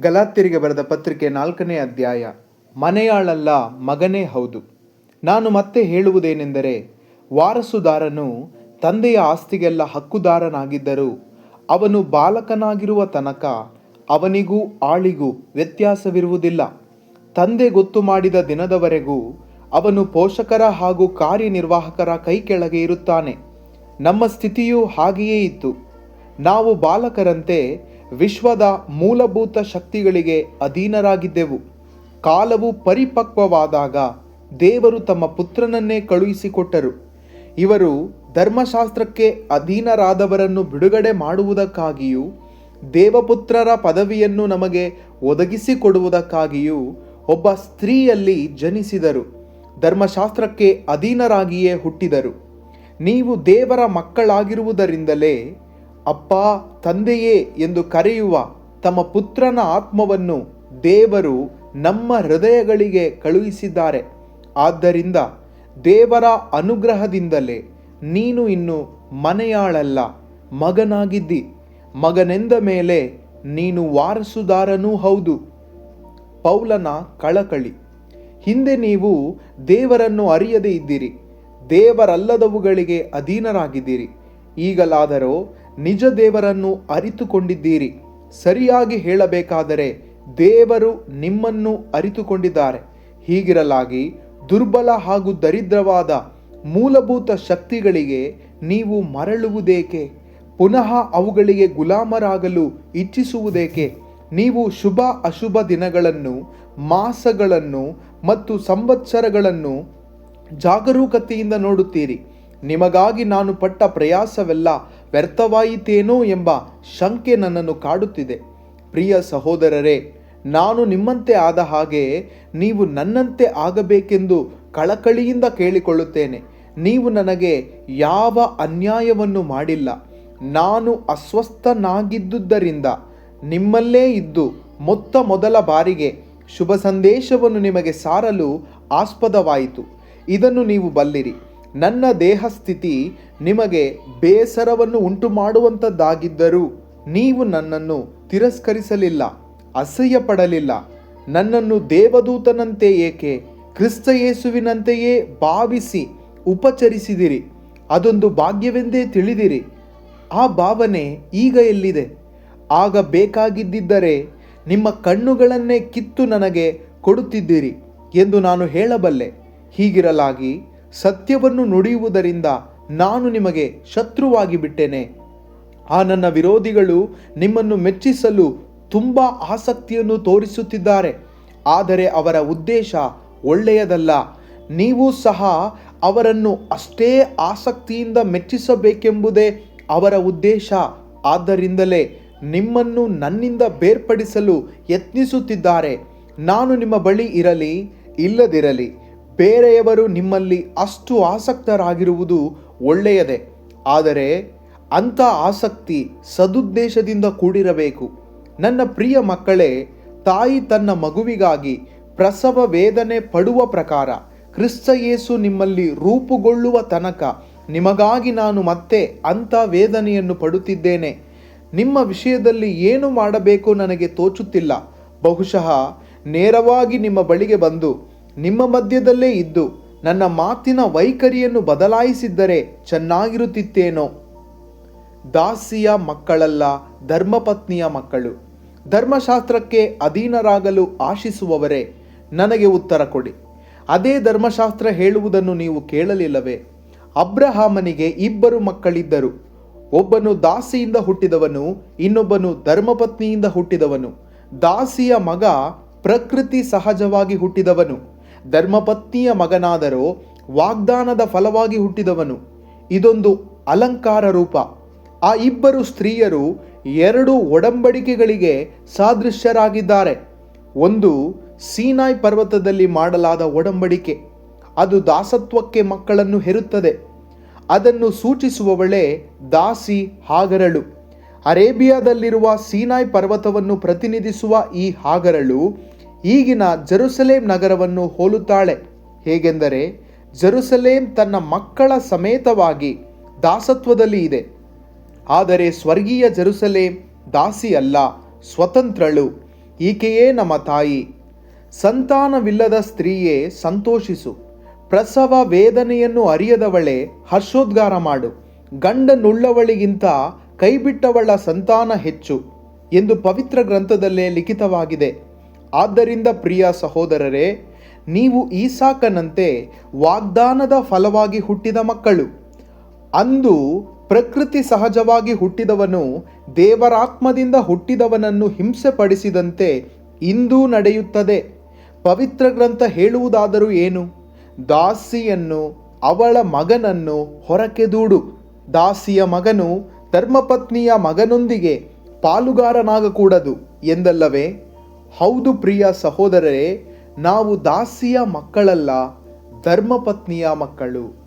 ಗಲಾತ್ಯರಿಗೆ ಬರೆದ ಪತ್ರಿಕೆ ನಾಲ್ಕನೇ ಅಧ್ಯಾಯ. ಮನೆಯಾಳಲ್ಲ, ಮಗನೇ ಹೌದು. ನಾನು ಮತ್ತೆ ಹೇಳುವುದೇನೆಂದರೆ, ವಾರಸುದಾರನು ತಂದೆಯ ಆಸ್ತಿಗೆಲ್ಲ ಹಕ್ಕುದಾರನಾಗಿದ್ದರೂ, ಅವನು ಬಾಲಕನಾಗಿರುವ ತನಕ ಅವನಿಗೂ ಆಳಿಗೂ ವ್ಯತ್ಯಾಸವಿರುವುದಿಲ್ಲ. ತಂದೆ ಗೊತ್ತು ಮಾಡಿದ ದಿನದವರೆಗೂ ಅವನು ಪೋಷಕರ ಹಾಗೂ ಕಾರ್ಯನಿರ್ವಾಹಕರ ಕೈ ಕೆಳಗೆ ಇರುತ್ತಾನೆ. ನಮ್ಮ ಸ್ಥಿತಿಯೂ ಹಾಗೆಯೇ ಇತ್ತು. ನಾವು ಬಾಲಕರಂತೆ ವಿಶ್ವದ ಮೂಲಭೂತ ಶಕ್ತಿಗಳಿಗೆ ಅಧೀನರಾಗಿದ್ದೆವು. ಕಾಲವು ಪರಿಪಕ್ವವಾದಾಗ ದೇವರು ತಮ್ಮ ಪುತ್ರನನ್ನೇ ಕಳುಹಿಸಿಕೊಟ್ಟರು. ಇವರು ಧರ್ಮಶಾಸ್ತ್ರಕ್ಕೆ ಅಧೀನರಾದವರನ್ನು ಬಿಡುಗಡೆ ಮಾಡುವುದಕ್ಕಾಗಿಯೂ, ದೇವಪುತ್ರರ ಪದವಿಯನ್ನು ನಮಗೆ ಒದಗಿಸಿಕೊಡುವುದಕ್ಕಾಗಿಯೂ ಒಬ್ಬ ಸ್ತ್ರೀಯಲ್ಲಿ ಜನಿಸಿದರು. ಧರ್ಮಶಾಸ್ತ್ರಕ್ಕೆ ಅಧೀನರಾಗಿಯೇ ಹುಟ್ಟಿದರು. ನೀವು ದೇವರ ಮಕ್ಕಳಾಗಿರುವುದರಿಂದಲೇ ಅಪ್ಪ, ತಂದೆಯೇ ಎಂದು ಕರೆಯುವ ತಮ್ಮ ಪುತ್ರನ ಆತ್ಮವನ್ನು ದೇವರು ನಮ್ಮ ಹೃದಯಗಳಿಗೆ ಕಳುಹಿಸಿದ್ದಾರೆ. ಆದ್ದರಿಂದ ದೇವರ ಅನುಗ್ರಹದಿಂದಲೇ ನೀನು ಇನ್ನು ಮನೆಯಾಳಲ್ಲ, ಮಗನಾಗಿದ್ದಿ. ಮಗನೆಂದ ಮೇಲೆ ನೀನು ವಾರಸುದಾರನೂ ಹೌದು. ಪೌಲನ ಕಳಕಳಿ. ಹಿಂದೆ ನೀವು ದೇವರನ್ನು ಅರಿಯದೇ ಇದ್ದೀರಿ. ದೇವರಲ್ಲದವುಗಳಿಗೆ ಅಧೀನರಾಗಿದ್ದೀರಿ. ಈಗಲಾದರೋ ನಿಜ ದೇವರನ್ನು ಅರಿತುಕೊಂಡಿದ್ದೀರಿ. ಸರಿಯಾಗಿ ಹೇಳಬೇಕಾದರೆ ದೇವರು ನಿಮ್ಮನ್ನು ಅರಿತುಕೊಂಡಿದ್ದಾರೆ. ಹೀಗಿರಲಾಗಿ ದುರ್ಬಲ ಹಾಗೂ ದರಿದ್ರವಾದ ಮೂಲಭೂತ ಶಕ್ತಿಗಳಿಗೆ ನೀವು ಮರಳುವುದೇಕೆ? ಪುನಃ ಅವುಗಳಿಗೆ ಗುಲಾಮರಾಗಲು ಇಚ್ಛಿಸುವುದೇಕೆ? ನೀವು ಶುಭ ಅಶುಭ ದಿನಗಳನ್ನು, ಮಾಸಗಳನ್ನು ಮತ್ತು ಸಂವತ್ಸರಗಳನ್ನು ಜಾಗರೂಕತೆಯಿಂದ ನೋಡುತ್ತೀರಿ. ನಿಮಗಾಗಿ ನಾನು ಪಟ್ಟ ಪ್ರಯಾಸವೆಲ್ಲ ವ್ಯರ್ಥವಾಯಿತೇನೋ ಎಂಬ ಶಂಕೆ ನನ್ನನ್ನು ಕಾಡುತ್ತಿದೆ. ಪ್ರಿಯ ಸಹೋದರರೇ, ನಾನು ನಿಮ್ಮಂತೆ ಆದ ಹಾಗೆ ನೀವು ನನ್ನಂತೆ ಆಗಬೇಕೆಂದು ಕಳಕಳಿಯಿಂದ ಕೇಳಿಕೊಳ್ಳುತ್ತೇನೆ. ನೀವು ನನಗೆ ಯಾವ ಅನ್ಯಾಯವನ್ನು ಮಾಡಿಲ್ಲ. ನಾನು ಅಸ್ವಸ್ಥನಾಗಿದ್ದುದರಿಂದ ನಿಮ್ಮಲ್ಲೇ ಇದ್ದು ಮೊತ್ತ ಮೊದಲ ಬಾರಿಗೆ ಶುಭ ಸಂದೇಶವನ್ನು ನಿಮಗೆ ಸಾರಲು ಆಸ್ಪದವಾಯಿತು. ಇದನ್ನು ನೀವು ಬಲ್ಲಿರಿ. ನನ್ನ ದೇಹಸ್ಥಿತಿ ನಿಮಗೆ ಬೇಸರವನ್ನು ಉಂಟು ಮಾಡುವಂಥದ್ದಾಗಿದ್ದರೂ ನೀವು ನನ್ನನ್ನು ತಿರಸ್ಕರಿಸಲಿಲ್ಲ ಅಸಹ್ಯ ಪಡಲಿಲ್ಲ ನನ್ನನ್ನು ದೇವದೂತನಂತೆ ಏಕೆ, ಕ್ರಿಸ್ತ ಯೇಸುವಿನಂತೆಯೇ ಭಾವಿಸಿ ಉಪಚರಿಸಿದಿರಿ? ಅದೊಂದು ಭಾಗ್ಯವೆಂದೇ ತಿಳಿದಿರಿ. ಆ ಭಾವನೆ ಈಗ ಎಲ್ಲಿದೆ? ಆಗ ಬೇಕಾಗಿದ್ದರೆ ನಿಮ್ಮ ಕಣ್ಣುಗಳನ್ನೇ ಕಿತ್ತು ನನಗೆ ಕೊಡುತ್ತಿದ್ದೀರಿ ಎಂದು ನಾನು ಹೇಳಬಲ್ಲೆ. ಹೀಗಿರಲಾಗಿ ಸತ್ಯವನ್ನು ನುಡಿಯುವುದರಿಂದ ನಾನು ನಿಮಗೆ ಶತ್ರುವಾಗಿ ಬಿಟ್ಟೇನೆ. ಆ ನನ್ನ ವಿರೋಧಿಗಳು ನಿಮ್ಮನ್ನು ಮೆಚ್ಚಿಸಲು ತುಂಬ ಆಸಕ್ತಿಯನ್ನು ತೋರಿಸುತ್ತಿದ್ದಾರೆ. ಆದರೆ ಅವರ ಉದ್ದೇಶ ಒಳ್ಳೆಯದಲ್ಲ. ನೀವು ಸಹ ಅವರನ್ನು ಅಷ್ಟೇ ಆಸಕ್ತಿಯಿಂದ ಮೆಚ್ಚಿಸಬೇಕೆಂಬುದೇ ಅವರ ಉದ್ದೇಶ. ಆದ್ದರಿಂದಲೇ ನಿಮ್ಮನ್ನು ನನ್ನಿಂದ ಬೇರ್ಪಡಿಸಲು ಯತ್ನಿಸುತ್ತಿದ್ದಾರೆ. ನಾನು ನಿಮ್ಮ ಬಳಿ ಇರಲಿ, ಇಲ್ಲದಿರಲಿ. ಬೇರೆಯವರು ನಿಮ್ಮಲ್ಲಿ ಅಷ್ಟು ಆಸಕ್ತರಾಗಿರುವುದು ಒಳ್ಳೆಯದೇ. ಆದರೆ ಅಂಥ ಆಸಕ್ತಿ ಸದುದ್ದೇಶದಿಂದ ಕೂಡಿರಬೇಕು. ನನ್ನ ಪ್ರಿಯ ಮಕ್ಕಳೇ, ತಾಯಿ ತನ್ನ ಮಗುವಿಗಾಗಿ ಪ್ರಸವ ವೇದನೆ ಪಡುವ ಪ್ರಕಾರ ಕ್ರಿಸ್ತ ಯೇಸು ನಿಮ್ಮಲ್ಲಿ ರೂಪುಗೊಳ್ಳುವ ತನಕ ನಿಮಗಾಗಿ ನಾನು ಮತ್ತೆ ಅಂಥ ವೇದನೆಯನ್ನು ಪಡುತ್ತಿದ್ದೇನೆ. ನಿಮ್ಮ ವಿಷಯದಲ್ಲಿ ಏನು ಮಾಡಬೇಕು ನನಗೆ ತೋಚುತ್ತಿಲ್ಲ. ಬಹುಶಃ ನೇರವಾಗಿ ನಿಮ್ಮ ಬಳಿಗೆ ಬಂದು ನಿಮ್ಮ ಮಧ್ಯದಲ್ಲೇ ಇದ್ದು ನನ್ನ ಮಾತಿನ ವೈಖರಿಯನ್ನು ಬದಲಾಯಿಸಿದ್ದರೆ ಚೆನ್ನಾಗಿರುತ್ತಿತ್ತೇನೋ? ದಾಸಿಯ ಮಕ್ಕಳಲ್ಲ, ಧರ್ಮಪತ್ನಿಯ ಮಕ್ಕಳು. ಧರ್ಮಶಾಸ್ತ್ರಕ್ಕೆ ಅಧೀನರಾಗಲು ಆಶಿಸುವವರೇ, ನನಗೆ ಉತ್ತರ ಕೊಡಿ. ಅದೇ ಧರ್ಮಶಾಸ್ತ್ರ ಹೇಳುವುದನ್ನು ನೀವು ಕೇಳಲಿಲ್ಲವೇ? ಅಬ್ರಹಾಮನಿಗೆ ಇಬ್ಬರು ಮಕ್ಕಳಿದ್ದರು. ಒಬ್ಬನು ದಾಸಿಯಿಂದ ಹುಟ್ಟಿದವನು, ಇನ್ನೊಬ್ಬನು ಧರ್ಮಪತ್ನಿಯಿಂದ ಹುಟ್ಟಿದವನು. ದಾಸಿಯ ಮಗ ಪ್ರಕೃತಿ ಸಹಜವಾಗಿ ಹುಟ್ಟಿದವನು. ಧರ್ಮಪತ್ನಿಯ ಮಗನಾದರೂ ವಾಗ್ದಾನದ ಫಲವಾಗಿ ಹುಟ್ಟಿದವನು. ಇದೊಂದು ಅಲಂಕಾರ ರೂಪ. ಆ ಇಬ್ಬರು ಸ್ತ್ರೀಯರು ಎರಡು ಒಡಂಬಡಿಕೆಗಳಿಗೆ ಸಾದೃಶ್ಯರಾಗಿದ್ದಾರೆ. ಒಂದು ಸೀನಾಯ್ ಪರ್ವತದಲ್ಲಿ ಮಾಡಲಾದ ಒಡಂಬಡಿಕೆ. ಅದು ದಾಸತ್ವಕ್ಕೆ ಮಕ್ಕಳನ್ನು ಹೆರುತ್ತದೆ. ಅದನ್ನು ಸೂಚಿಸುವವಳೆ ದಾಸಿ ಹಾಗರಳು. ಅರೇಬಿಯಾದಲ್ಲಿರುವ ಸೀನಾಯ್ ಪರ್ವತವನ್ನು ಪ್ರತಿನಿಧಿಸುವ ಈ ಹಾಗರಳು ಈಗಿನ ಜೆರುಸಲೇಂ ನಗರವನ್ನು ಹೋಲುತ್ತಾಳೆ. ಹೇಗೆಂದರೆ ಜೆರುಸಲೇಂ ತನ್ನ ಮಕ್ಕಳ ಸಮೇತವಾಗಿ ದಾಸತ್ವದಲ್ಲಿ ಇದೆ. ಆದರೆ ಸ್ವರ್ಗೀಯ ಜರುಸಲೇಂ ದಾಸಿ ಅಲ್ಲ ಸ್ವತಂತ್ರಳು. ಈಕೆಯೇ ನಮ್ಮ ತಾಯಿ. ಸಂತಾನವಿಲ್ಲದ ಸ್ತ್ರೀಯೇ ಸಂತೋಷಿಸು. ಪ್ರಸವ ವೇದನೆಯನ್ನು ಅರಿಯದವಳೆ ಹರ್ಷೋದ್ಗಾರ ಮಾಡು. ಗಂಡನುಳ್ಳವಳಿಗಿಂತ ಕೈಬಿಟ್ಟವಳ ಸಂತಾನ ಹೆಚ್ಚು ಎಂದು ಪವಿತ್ರ ಗ್ರಂಥದಲ್ಲೇ ಲಿಖಿತವಾಗಿದೆ. ಆದ್ದರಿಂದ ಪ್ರಿಯ ಸಹೋದರರೇ, ನೀವು ಈಸಾಕನಂತೆ ವಾಗ್ದಾನದ ಫಲವಾಗಿ ಹುಟ್ಟಿದ ಮಕ್ಕಳು. ಅಂದು ಪ್ರಕೃತಿ ಸಹಜವಾಗಿ ಹುಟ್ಟಿದವನು ದೇವರಾತ್ಮದಿಂದ ಹುಟ್ಟಿದವನನ್ನು ಹಿಂಸೆಪಡಿಸಿದಂತೆ ಇಂದೂ ನಡೆಯುತ್ತದೆ. ಪವಿತ್ರ ಗ್ರಂಥ ಹೇಳುವುದಾದರೂ ಏನು? ದಾಸಿಯನ್ನು, ಅವಳ ಮಗನನ್ನು ಹೊರಕೆ ದೂಡು. ದಾಸಿಯ ಮಗನು ಧರ್ಮಪತ್ನಿಯ ಮಗನೊಂದಿಗೆ ಪಾಲುಗಾರನಾಗಕೂಡದು ಎಂದಲ್ಲವೇ? ಹೌದು ಪ್ರಿಯ ಸಹೋದರರೇ ನಾವು ದಾಸಿಯ ಮಕ್ಕಳಲ್ಲ ಧರ್ಮಪತ್ನಿಯ ಮಕ್ಕಳು.